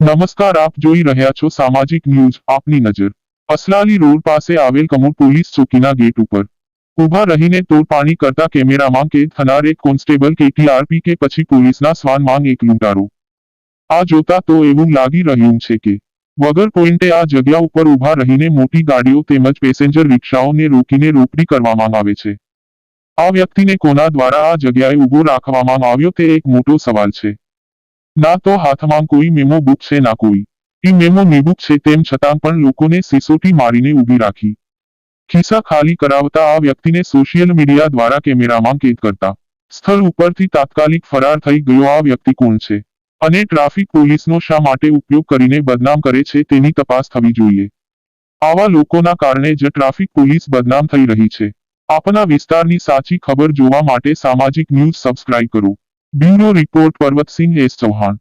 નમસ્કાર, આપ જોઈ રહ્યા છો સામાજિક ન્યૂઝ, આપની નજર. અસલાલી રોડ પાસે આવેલ કમોડ પોલીસ ચોકીના ગેટ ઉપર. ઊભા રહીને તોડપાણી કરતા કેમેરામાં કેદ થનાર એક કોન્સ્ટેબલ કેટીઆરપી કે પછી પોલીસના સ્વાન માંગ એક લૂંટારો. આ જોતા તો એવું લાગી રહ્યું છે કે, વગર પોઈન્ટે આ જગ્યા ઉપર ઊભા રહીને મોટી ગાડીઓ તેમજ પેસેન્જર રિક્ષાઓને રોકીને રોકડી કરવામાં આવે છે. આ વ્યક્તિને કોના દ્વારા આ જગ્યાએ ઊભો રાખવામાં આવ્યો તે એક મોટો સવાલ છે. ના તો હાથમાં કોઈ મેમો બુક છે, ના કોઈ. ઈ મેમો નિબુક છે, તેમ છતાં પણ લોકોને સિસોટી મારીને ઊભી રાખી. ખિસ્સા ખાલી કરાવતા આ વ્યક્તિને સોશિયલ મીડિયા દ્વારા કેમેરામાં કેદ કરતા. સ્થળ ઉપરથી તાત્કાલિક ફરાર થઈ ગયો આ વ્યક્તિ કોણ છે? અને ટ્રાફિક પોલીસનો શા માટે ઉપયોગ કરીને બદનામ કરે છે, તેની તપાસ થવી જોઈએ. આવા લોકોના કારણે જ ટ્રાફિક પોલીસ બદનામ થઈ રહી છે. આપના વિસ્તારની સાચી ખબર જોવા માટે સામાજિક ન્યૂઝ સબસ્ક્રાઇબ કરો. Bureau report Parvatsinh S Chauhan